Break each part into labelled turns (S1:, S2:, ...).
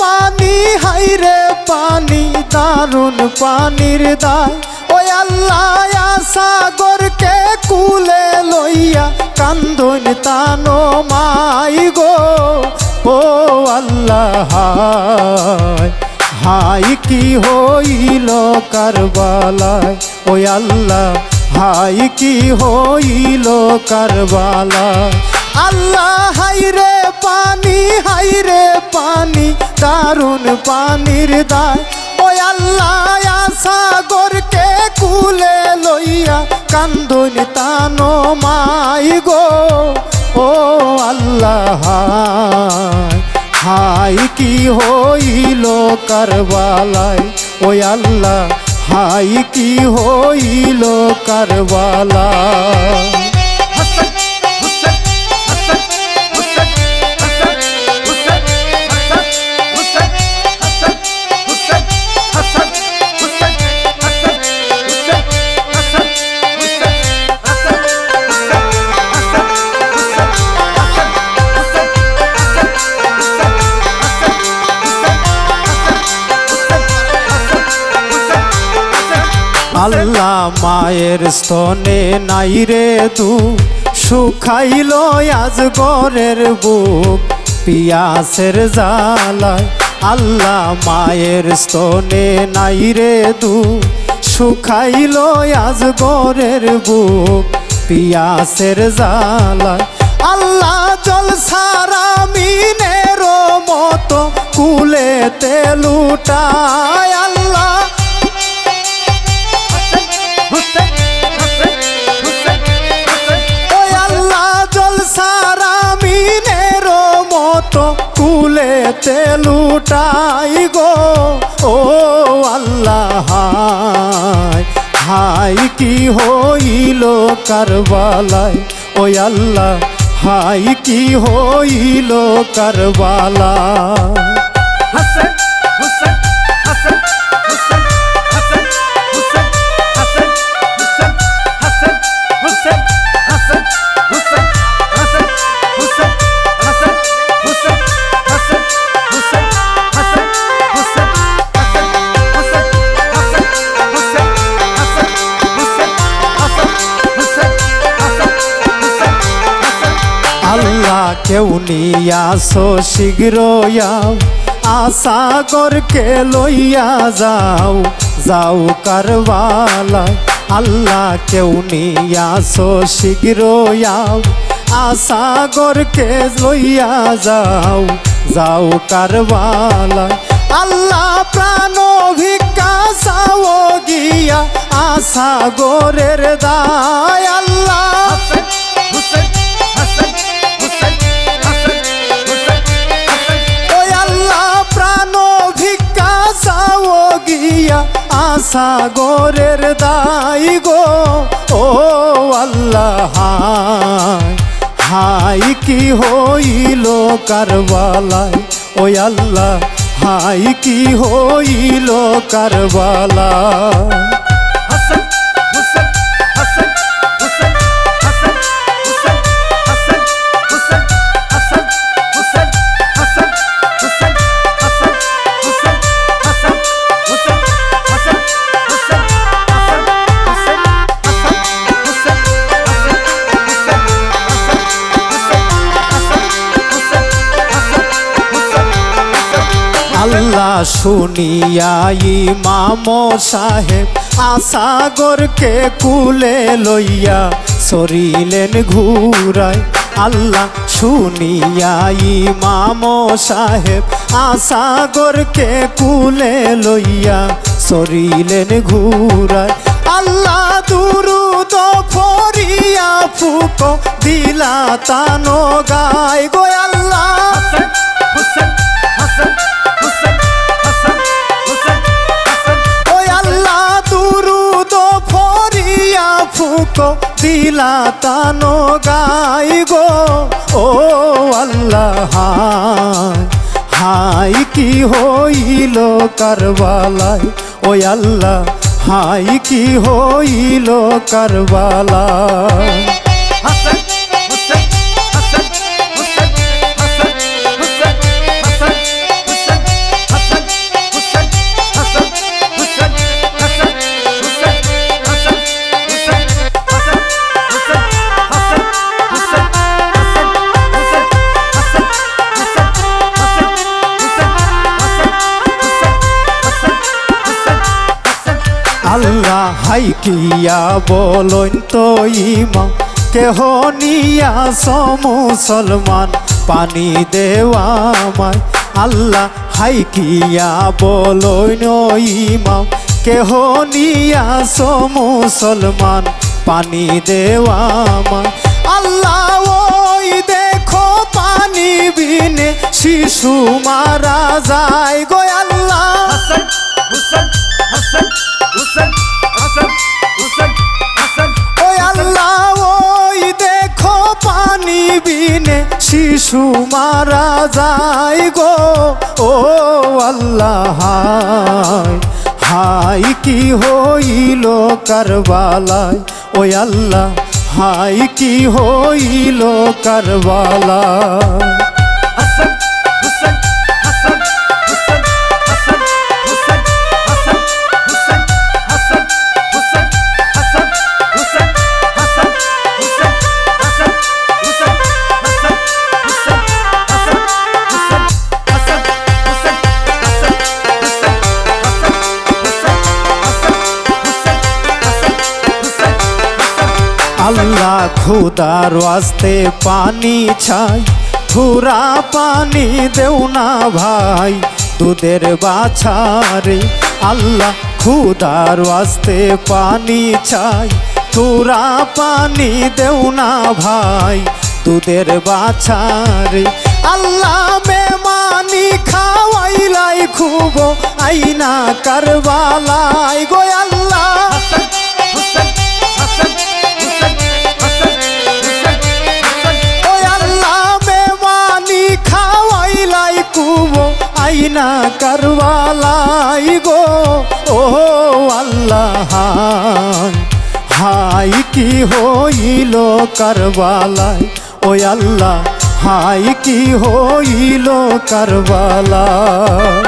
S1: পানি হাইরে পানি, দারুণ পানির দায়। ওই আল্লাহ সাগরকে কুলে লইয়া কান্দন তানো মাই গো। ও আল্লাহ হাই কি হইল কারবালায়? ওই আল্লাহ হাই কি হইল কারবালায়? আল্লাহ, হাইরে পানি হাইরে পানি, দারুণ পানির দায়। ওই আল্লাহ সাগরকে কুলে লইয়া কান্দন তানো মাই গো। ও আল্লাহ, হাই কি হইল কারবালায়? ওই আল্লাহ, হাই কি হইল কারবালায়? মায়ের স্তনে নাই রে দু শুকাইল আজ গরের বুক, পিয়াসের জালায় আল্লাহ মায়ের স্তনে নাই রে দু শুকাইল আজ গরের বুক, পিয়াসের জালায় আল্লাহ জল সারা মিনের মতো কুলেতে লুটায়। আল্লাহ কুলেতে লুটাই গো, ও আল্লাহ হাই কি হইল কারবালায় ও আল্লাহ হাই কি হইল কারবালায়। নিয়াসো শীঘ্র আও আসাগরকে লইয়া যাও যাও কারবালা আল্লাহ কেউ নিয়াসো শীঘ্র আও আসাগরকে লইয়া যাও যাও কারবালা আল্লাহ প্রাণ ভিক্ষা চাও গিয়া আসাগরের দায় আল্লাহ। আশা গোরের দাই গো, ও আল্লাহ হাই কি হইল কারবালায়? ও আল্লাহ হাই কি হইল কারবালায়? আল্লাহ শুনিয়া ইমাম সাহেব আসাগরকে কুলে লইয়া সরিলেন ঘুরায়। আল্লাহ শুনিয়া ইমাম সাহেব আসাগরকে কুলে লইয়া সরিলেন ঘুরায়। আল্লাহ দুরুদ ফরিয়া ফুক দিলা তানো গায় গো আল্লাহ।
S2: হুসেন, হাসান, হুসেন।
S1: ফুক দিলা তানো গাই গো ও আল্লাহ হাই কি হইল কারবালায়? ও আল্লাহ হাই কি হইল কারবালায়? হাই কিয়া বলইন তো ইমাম, কেহ নিয়াস মুসলমান, পানি দেওয়া মায় আল্লাহ হাই কিয়া বলইন ইমাম, কেহ নিয়াস মুসলমান, পানি দেওয়া মায় আল্লাহ ওই দেখো পানি বিনে, শিশু মারা যায় গো বিনে শিশু মারা যায় গো। ও আল্লাহ হাই কি হইল কারবালায়? ও আল্লাহ হাই কি হইল কারবালায়? খুদার ওয়াস্তে পানি ছাই থুরা পানি দেও না ভাই। দুধের বাছারে আল্লাহ খুদার ওয়াস্তে পানি চাই থুরা পানি দেও না ভাই। দুধের বাছারে আল্লাহ মেমানি খাওয়াইলাই খুব আইনা কারবালাই গো আল্লাহ। আইনা কারবালাই গো। ও আল্লাহ, হাই কি হইল কারবালাই ও আল্লাহ, হাই কি হইল কারবালাই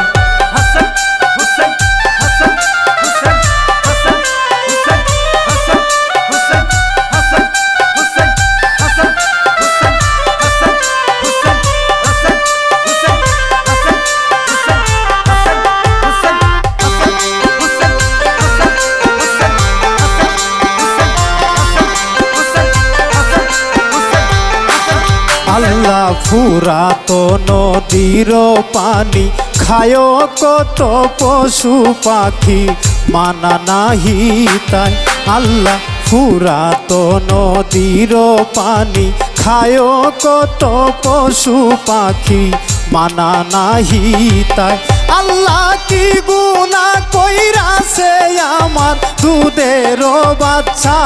S1: ফুরাতো নদীর পানি খায় কত পশু পাখি, মানা নাহি তাই। আল্লাহ ফুরাতো নদীর পানি খায় কত পশু পাখি, মানা নাহি তাই। আল্লাহ কি গুনা কইরাছে আমার দুধের বাচ্চা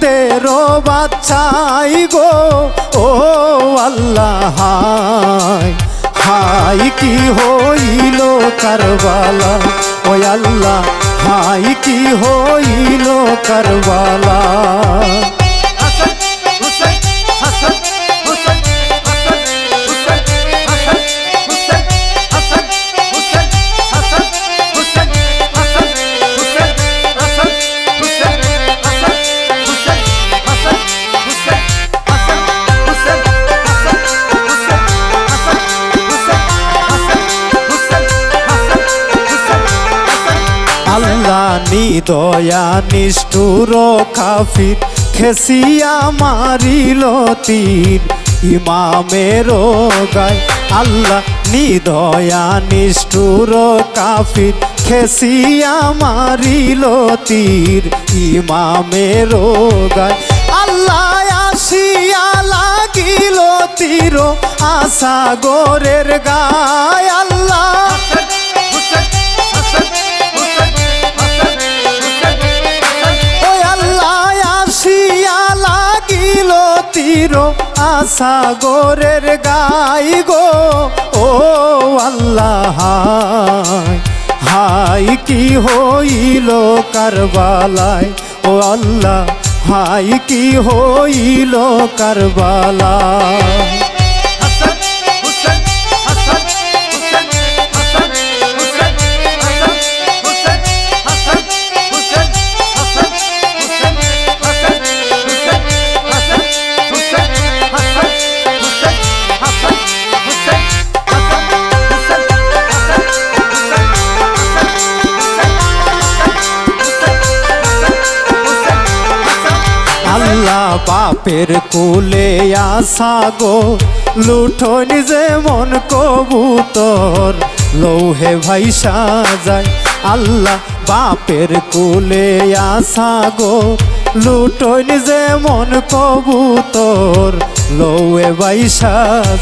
S1: দুধের বাচ্চাই গো, ও আল্লাহ হাই কি হইল কারবালা, ও আল্লাহ হাই কি হইল কারবালা। নিদয়া নিষ্ঠুর কাফির, খেসিয়া মারিল তীর। ইমামের গায় আল্লাহ নি নিদয়া নিষ্ঠুর কাফির, খেসিয়া মারিল তীর। ইমামের গায় আল্লাহ আসিয়া লাগিল তীর। আশা গোরের গায় আল্লাহ তীর আশা গোরের গাই গো। ও আল্লাহ, হাই কি হইল কারবালায়? ও আল্লাহ, হাই কি হইল কারবালায়? বাপের কুলে আসা গো লুঠন যেমন কবুতর। লৌহে ভাইসা যায় আল্লাহ বাপের কুলে আসা গো লুঠন যেমন কবুতর। লৌহে ভাইসা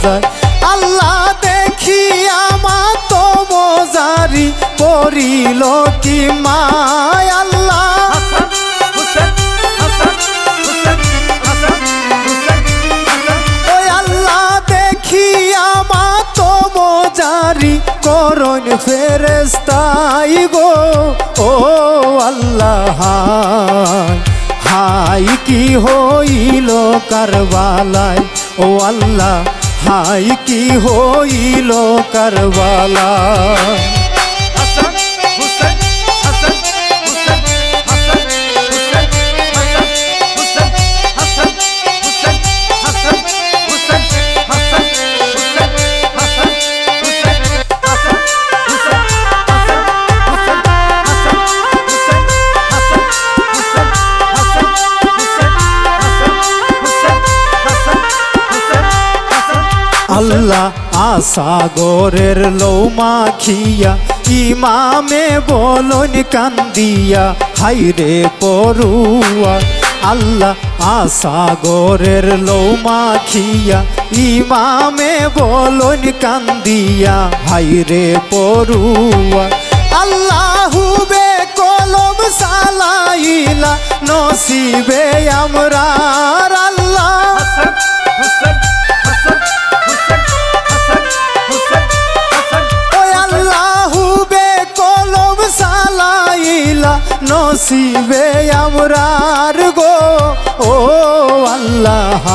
S1: যায় আল্লাহ দেখি আমার তো মজারি করিল কি মায় আল্লাহ। ফেরেস্তাই গো ও আল্লাহ। হাই কি হইল কারবালায়? ও আল্লাহ হাই কি হইল কারবালায়? আসাগরের লৌমা খিয়া ইমামে বলন কান্দিয়া হাইরে পড়ুয়া। আল্লাহ আসাগরের লৌমা খিয়া ইমামে বলন কান্দিয়া হাই হাইরে পড়ুয়া। আল্লাহুবে কলম সালাইলা, নসিবে আমরার আল্লাহ। নসিবে আমরার গো, ও আল্লাহ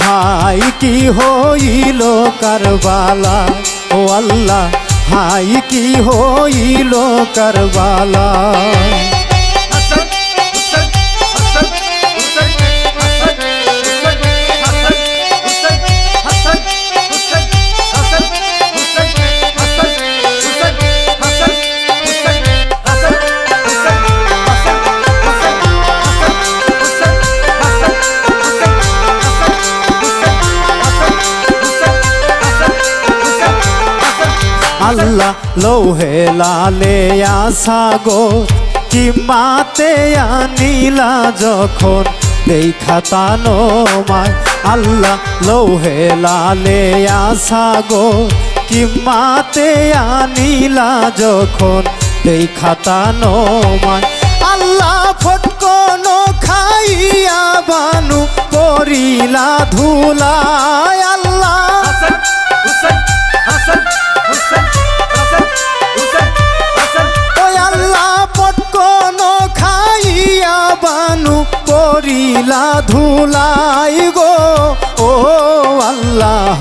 S1: হাই কি হইল কারবালা ও আল্লাহ, হাই কি হইল কারবালা আল্লাহ লৌহে লালে আসা গো, কি মাতে আনিলা যখন? দেখা তানো মায়, আল্লাহ লৌহে লালে আসা গো, কি মাতে আনিলা যখন? দেখা তানো মায়, আল্লাহ ফটকনো খাইয়া বানু পরিলা ধুলায়, আল্লাহ।
S2: হাসান, হুসেন।
S1: পটকন খাইয়া বানু করিলা ধুলাই গো। ও আল্লাহ,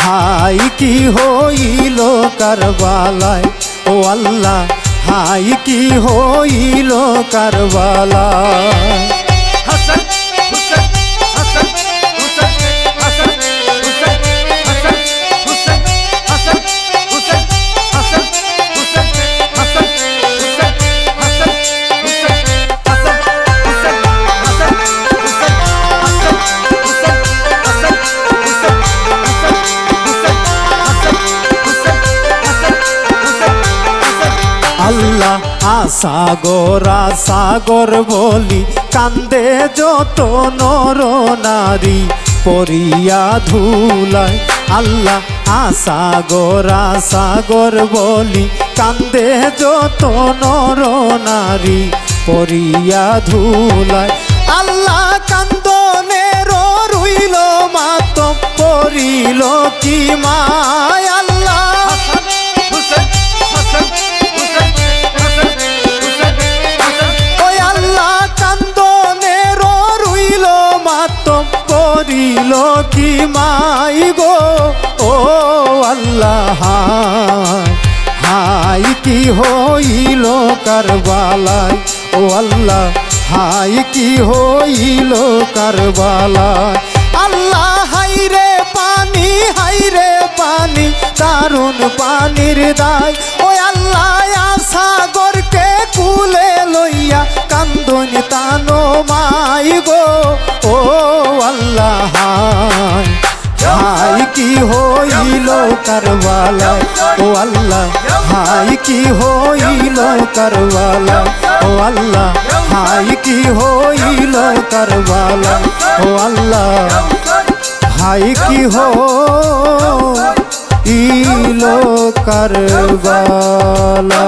S1: হাই কি হইল কারবালায়? ও আল্লাহ, হাই কি হইল কারবালায়? আসাগর আসাগর বলি কান্দে যত নর নারী। পরিয়া ধুলায় আল্লাহ আসাগর আসাগর বলি কান্দে যত নর নারী। পরিয়া ধুলায় আল্লাহ কান্দনের রইল মাত পরিল কি মায় আল্লাহ। পরিল কি মাই গো? ও আল্লাহ, হাই কি হইল কারবালায়? ও আল্লাহ, হাই কি হইল কারবালায়? আল্লাহ, হাই রে পানি, হাই রে পানি, দারুণ পানির দায়। ও আল্লাহ সাগরকে কুলে লইয়া কান্দন তানো মা কি হইল কারবালা ও আল্লাহ, হাই কি হইল কারবালা ও আল্লাহ, হাই কি হইল কারবালা ও আল্লাহ, হাই কি হইল কারবালা